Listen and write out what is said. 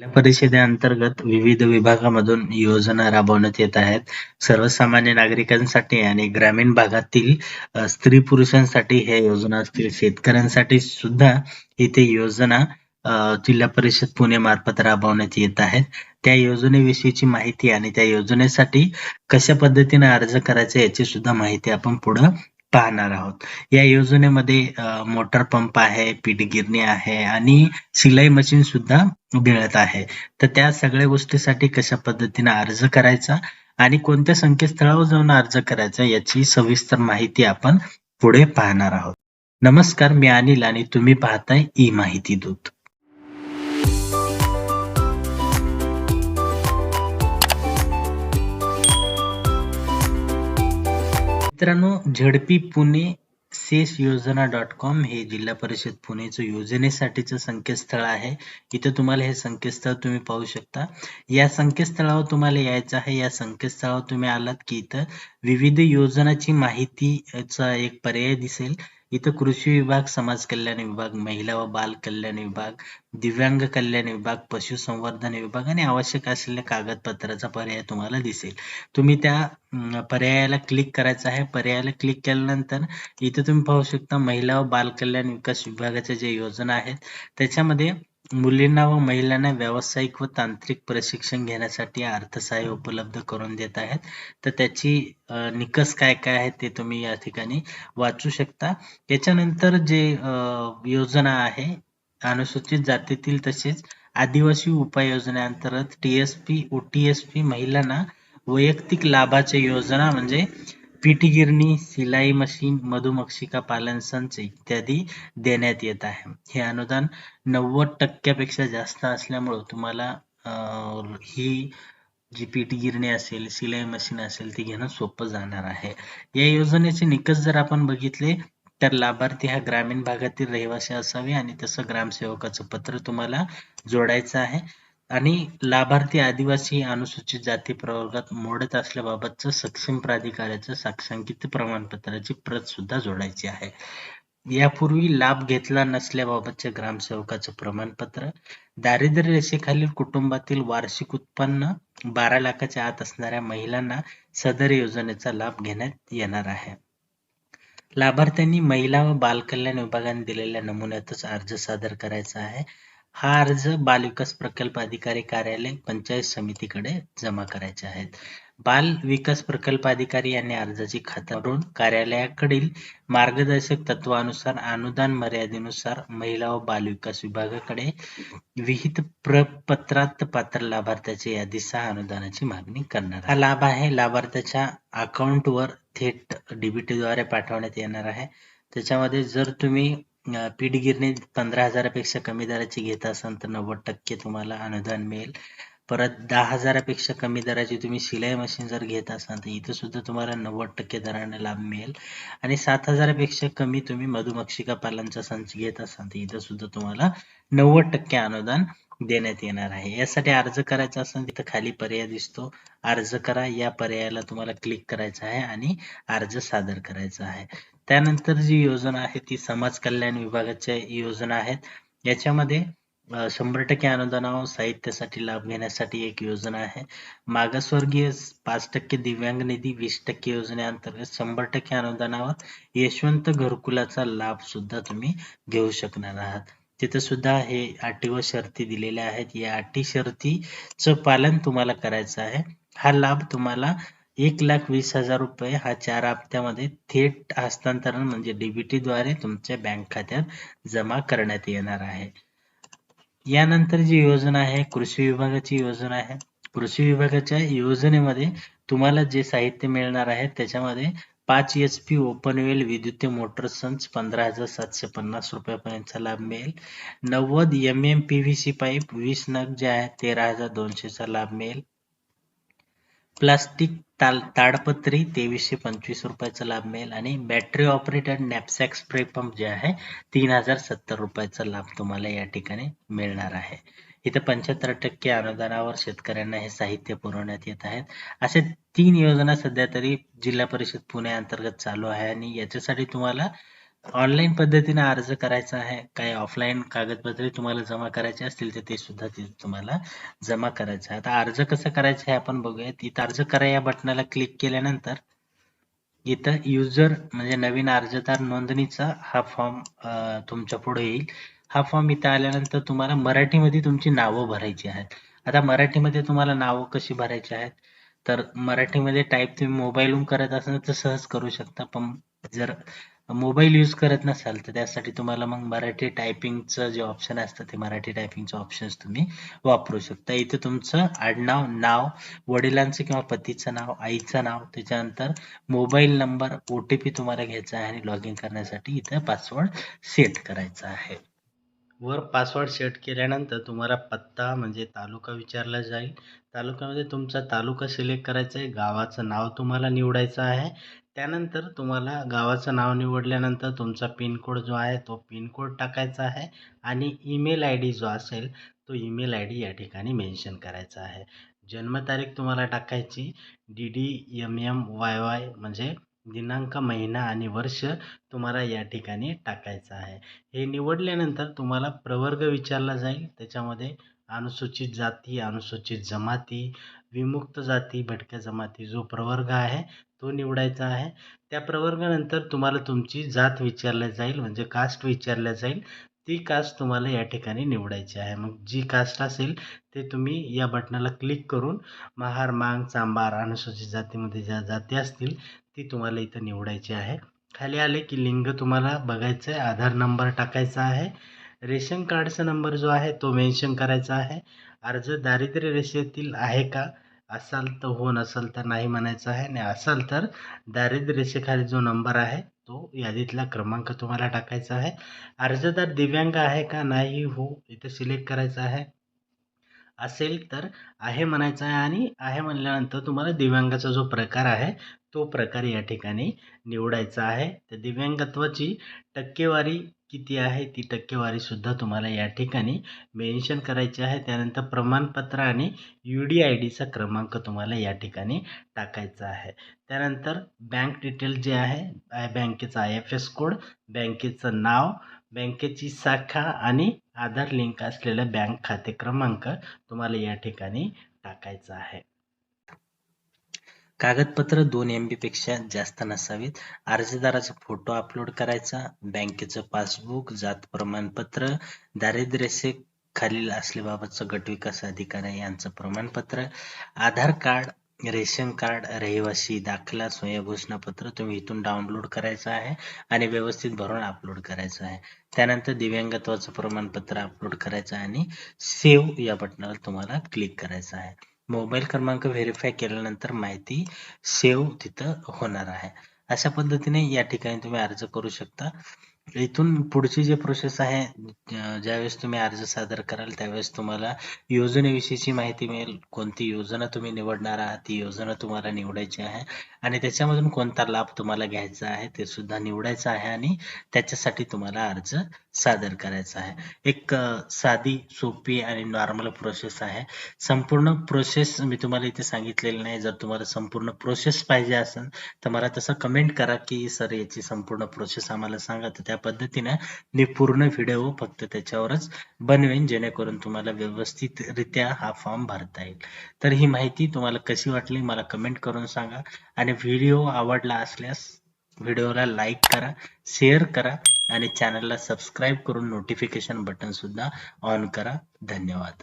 जिल्हा परिषदेअंतर्गत विविध विभागामधून योजना राबवण्यात येत आहेत. सर्वसामान्य नागरिकांसाठी आणि ग्रामीण भागातील स्त्री पुरुषांसाठी ह्या योजना असतील. शेतकऱ्यांसाठी सुद्धा इथे योजना जिल्हा परिषद पुणे मार्फत राबवण्यात येत आहेत. त्या योजनेविषयीची माहिती आणि त्या योजनेसाठी कशा पद्धतीने अर्ज करायचा याची सुद्धा माहिती आपण पुढं पाहणार आहोत. या योजनेमध्ये मोटर पंप आहे, पीठ गिरणी आहे आणि सिलाई मशीन सुद्धा मिळत आहे. तर त्या सगळ्या गोष्टीसाठी कशा पद्धतीने अर्ज करायचा आणि कोणत्या संकेतस्थळावर जाऊन अर्ज करायचा याची सविस्तर माहिती आपण पुढे पाहणार आहोत. नमस्कार मी अनिल आणि तुम्ही पाहताय ई माहिती दूत. मित्रांनो झडपी पुणे सेस योजना डॉट कॉम हे जिल्हा परिषद पुणेचं योजनेसाठीचं संकेतस्थळ आहे. इथं तुम्हाला हे संकेतस्थळ तुम्ही पाहू शकता. या संकेतस्थळावर तुम्हाला यायचं आहे. या संकेतस्थळावर तुम्ही आलात की इथं विविध योजनाची माहितीचा एक पर्याय दिसेल. इथं कृषी विभाग, समाज कल्याण विभाग, महिला व बाल कल्याण विभाग, दिव्यांग कल्याण विभाग, पशुसंवर्धन विभाग आणि आवश्यक असलेल्या कागदपत्राचा पर्याय तुम्हाला दिसेल. तुम्ही त्या पर्यायाला क्लिक करायचं आहे. पर्यायाला क्लिक केल्यानंतर इथे तुम्ही पाहू शकता महिला व बाल कल्याण विकास विभागाच्या ज्या योजना आहेत त्याच्यामध्ये मुलींना व महिलांना व्यावसायिक व तांत्रिक प्रशिक्षण घेण्यासाठी अर्थसहाय्य उपलब्ध करून देत आहेत. तर त्याची निकष काय काय आहेत ते तुम्ही या ठिकाणी वाचू शकता. याच्यानंतर जे योजना आहे अनुसूचित जातीतील तसेच आदिवासी उपाययोजनेअंतर्गत टीएसपी पी महिलांना वैयक्तिक लाभाच्या योजना म्हणजे पीठ गिरणी, सिलाई मशीन, मधुमक्षिका पालन संच इत्यादी देण्यात येत आहे. हे अनुदान नव्वद टक्क्यापेक्षा जास्त असल्यामुळं तुम्हाला अं, ही जी पीठ गिरणी असेल, सिलाई मशीन असेल ती घेणं सोपं जाणार आहे. या योजनेचे निकष जर आपण बघितले तर लाभार्थी हा ग्रामीण भागातील रहिवासी असावे आणि तसं ग्रामसेवकाचं पत्र तुम्हाला जोडायचं आहे. आणि लाभार्थी आदिवासी अनुसूचित जाती प्रवर्गात मोडत असल्याबाबतचं सक्षम प्राधिकाऱ्याचं साक्षांकित प्रमाणपत्राची प्रत सुद्धा जोडायची आहे. यापूर्वी लाभ घेतला नसल्याबाबतच्या ग्रामसेवकाचं प्रमाणपत्र, दारिद्र्य रेषेखालील कुटुंबातील वार्षिक उत्पन्न बारा लाखाच्या आत असणाऱ्या महिलांना सदर योजनेचा लाभ घेण्यात येणार आहे. लाभार्थ्यांनी महिला व बालकल्याण विभागाने दिलेल्या नमुन्यातच अर्ज सादर करायचा आहे. हा अर्ज बालविकास प्रकल्प अधिकारी कार्यालय पंचायत समितीकडे जमा करायचे आहेत. बाल विकास प्रकल्प अधिकारी यांनी अर्जाची खातरवरून कार्यालयाकडील मार्गदर्शक तत्वानुसार अनुदान मर्यादेनुसार महिला व बाल विकास विभागाकडे विहित प्रपत्रात पात्र लाभार्थ्याच्या यादीसह अनुदानाची मागणी करणार. हा लाभ आहे लाभार्थ्याच्या अकाउंटवर थेट डीबीटी द्वारे पाठवण्यात येणार आहे. त्याच्यामध्ये जर तुम्ही पीठ गिरणी पंधरा हजारापेक्षा कमी दराची घेत असाल तर नव्वद टक्के तुम्हाला अनुदान मिळेल. परत दहा हजारापेक्षा कमी दराची तुम्ही शिलाई मशीन जर घेत असाल तर इथं सुद्धा तुम्हाला नव्वद टक्के दराने लाभ मिळेल आणि सात हजारापेक्षा कमी तुम्ही मधुमक्षिका पालनचा संच घेत असाल तर इथं सुद्धा तुम्हाला नव्वद टक्के अनुदान देण्यात येणार आहे. यासाठी अर्ज करायचा असेल तिथं खाली पर्याय दिसतो अर्ज करा या पर्यायाला तुम्हाला क्लिक करायचा आहे आणि अर्ज सादर करायचा आहे. त्यानंतर जी योजना आहे ती समाज कल्याण विभागाच्या योजना आहेत. याच्यामध्ये शंभर टक्के अनुदानावर साहित्यासाठी लाभ घेण्यासाठी एक योजना आहे. मागासवर्गीय पाच टक्के दिव्यांग निधी वीस टक्के योजनेअंतर्गत शंभर टक्के अनुदानावर यशवंत घरकुलाचा लाभ सुद्धा तुम्ही घेऊ शकणार आहात. तिथं सुद्धा हे अटी व शर्ती दिलेल्या आहेत. या अटी शर्तीचं पालन तुम्हाला करायचं आहे. हा लाभ तुम्हाला एक लाख वीस हजार रुपये हा चार हप्त्यामध्ये थेट हस्तांतरण म्हणजे डीबीटी द्वारे तुमच्या बँक खात्यात जमा करण्यात येणार आहे. यानंतर जी योजना आहे कृषी विभागाची योजना आहे. कृषी विभागाच्या योजनेमध्ये तुम्हाला जे साहित्य मिळणार आहे त्याच्यामध्ये पाच H P open well motor संच पंधरा हजार सातशे पन्नास रुपयापर्यंतचा लाभ मिळेल. नव्वद एम एम पीव्हीसी पाईप वीस नग जे आहे तेरा हजार दोनशेचा लाभ मिळेल. प्लास्टिक ताल ताडपत्री तेवीसशे पंचवीस रुपयाचा लाभ मिळेल आणि battery operated knapsack spray pump जे आहे तीन हजार सत्तर रुपयाचा लाभ तुम्हाला या ठिकाणी मिळणार आहे. इथे पंच्याहत्तर टक्के अनुदानावर शेतकऱ्यांना हे साहित्य पुरवण्यात येत आहेत. अशा तीन योजना सध्या तरी जिल्हा परिषद पुणे अंतर्गत चालू आहे आणि याच्यासाठी तुम्हाला ऑनलाईन पद्धतीने अर्ज करायचा आहे काही ऑफलाईन कागदपत्रे तुम्हाला जमा करायचे असतील तर ते सुद्धा तिथे तुम्हाला जमा करायचं आहे. आता अर्ज कसं करायचं हे आपण बघूयात. इथं अर्ज करा या बटनाला क्लिक केल्यानंतर इथं युजर म्हणजे नवीन अर्जदार नोंदणीचा हा फॉर्म तुमच्यापुढे येईल. हा फॉर्म इथं आल्यानंतर तुम्हाला मराठीमध्ये तुमची नावं भरायची आहेत. आता मराठीमध्ये तुम्हाला नावं कशी भरायची आहेत? तर मराठीमध्ये टाईप तुम्ही मोबाईलहून करत असाल तर सहज करू शकता. पण जर मोबाईल यूज करत नसाल तर त्यासाठी तुम्हाला मग मराठी टायपिंगचं जे ऑप्शन असतं ते मराठी टायपिंगचं ऑप्शन्स तुम्ही वापरू शकता. इथे तुमचं आडनाव नाव वडिलांचं किंवा पतीचं नाव आईचं नाव त्याच्यानंतर mobile number O T P तुम्हाला घ्यायचा आहे आणि लॉग इन करण्यासाठी इथं पासवर्ड सेट करायचा आहे. वर पासवर्ड सेट केल्यानंतर तुम्हाला पत्ता म्हणजे तालुका विचारला जाईल. तालुक्यामध्ये तुमचा तालुका सिलेक्ट करायचा आहे. गावाचं नाव तुम्हाला निवडायचं आहे. त्यानंतर तुम्हाला गावाचं नाव निवडल्यानंतर तुमचा पिनकोड जो आहे तो पिनकोड टाकायचा आहे. आणि ईमेल आय डी जो असेल तो ईमेल आय डी या ठिकाणी मेन्शन करायचा आहे. जन्मतारीख तुम्हाला टाकायची. D D M M Y Y म्हणजे दिनांक महिना आणि वर्ष तुम्हाला या ठिकाणी टाकायचं आहे. हे निवडल्यानंतर तुम्हाला प्रवर्ग विचारला जाईल. त्याच्यामध्ये अनुसूचित जाती अनुसूचित जमाती विमुक्त जाती भटक्या जमाती जो प्रवर्ग आहे तो निवडायचा आहे. त्या प्रवर्गानंतर तुम्हाला तुमची जात विचारल्या जाईल म्हणजे कास्ट विचारल्या जाईल. ती कास्ट तुम्हाला या ठिकाणी निवडायची आहे. मग जी कास्ट असेल ते तुम्ही या बटनाला क्लिक करून महार मांग चांबार अनुसूचित जातीमध्ये ज्या जाती असतील ती तुम्हाला इथं निवडायची आहे. खाली आले की लिंग तुम्हाला बघायचं आहे आधार नंबर टाकायचा आहे. रेशन कार्डचा नंबर जो आहे तो मेन्शन करायचा आहे. अर्ज दारिद्र्य रेषेतील आहे का? असाल तर हो नसाल तर नाही म्हणायचं आहे. आणि असाल तर दारिद्र्य रेषेखाली जो नंबर आहे तो यादीतला क्रमांक तुम्हाला टाकायचा आहे. अर्जदार दिव्यांग आहे का नाही हो इथं सिलेक्ट करायचं आहे. असेल तर आहे म्हणायचं आहे आणि आहे म्हणल्यानंतर तुम्हाला दिव्यांगाचा जो प्रकार आहे तो प्रकार या ठिकाणी निवडायचा आहे. तर दिव्यांगत्वाची टक्केवारी किती आहे ती टक्केवारीसुद्धा तुम्हाला या ठिकाणी मेन्शन करायची आहे. त्यानंतर प्रमाणपत्र आणि यू डी आय डीचा क्रमांक तुम्हाला या ठिकाणी टाकायचा आहे. त्यानंतर बँक डिटेल जे आहे बँकेचा आय एफ एस कोड बँकेचं नाव बँकेची शाखा आणि आधार लिंक असलेला बँक खाते क्रमांक तुम्हाला या ठिकाणी टाकायचा आहे. कागदपत्र दोन एमपेक्षा जास्त नसावीत. अर्जदाराचा फोटो अपलोड करायचा बँकेचं पासबुक जात प्रमाणपत्र दारिद्र्य खालील असल्याबाबतचं गट विकास अधिकारी यांचं प्रमाणपत्र आधार कार्ड रेशन कार्ड रहिवासी दाखला स्वयंघोषणापत्र तुम्ही इथून डाउनलोड करायचं आहे आणि व्यवस्थित भरून अपलोड करायचं आहे. त्यानंतर दिव्यांगत्वाचं प्रमाणपत्र अपलोड करायचं आहे आणि सेव्ह या बटनावर तुम्हाला क्लिक करायचं आहे. मोबाईल क्रमांक व्हेरीफाय केल्यानंतर माहिती सेव्ह तिथं होणार आहे. अशा पद्धतीने या ठिकाणी तुम्ही अर्ज करू शकता. इथून पुढची जी प्रोसेस आहे ज्यावेळेस तुम्ही अर्ज सादर कराल त्यावेळेस तुम्हाला योजनेविषयीची माहिती मिळेल. कोणती योजना तुम्ही निवडणार आहात ती योजना तुम्हाला निवडायची आहे. आणि त्याच्यामधून कोणता लाभ तुम्हाला घ्यायचा आहे ते सुद्धा निवडायचं आहे आणि त्याच्यासाठी तुम्हाला अर्ज सादर करायचा आहे. एक साधी सोपी आणि नॉर्मल प्रोसेस आहे. संपूर्ण प्रोसेस मी तुम्हाला इथे सांगितलेली नाही. जर तुम्हाला संपूर्ण प्रोसेस पाहिजे असेल तर मला तसं कमेंट करा की सर याची संपूर्ण प्रोसेस आम्हाला सांगा. तर त्या पद्धतीने मी पूर्ण व्हिडिओ फक्त त्याच्यावरच बनवेन जेणेकरून तुम्हाला व्यवस्थितरित्या हा फॉर्म भरता येईल. तर ही माहिती तुम्हाला कशी वाटली मला कमेंट करून सांगा. आणि व्हिडिओ आवडला असल्यास व्हिडिओला लाईक करा शेअर करा आणि चॅनलला सबस्क्राईब करून नोटिफिकेशन बटन सुद्धा ऑन करा. धन्यवाद.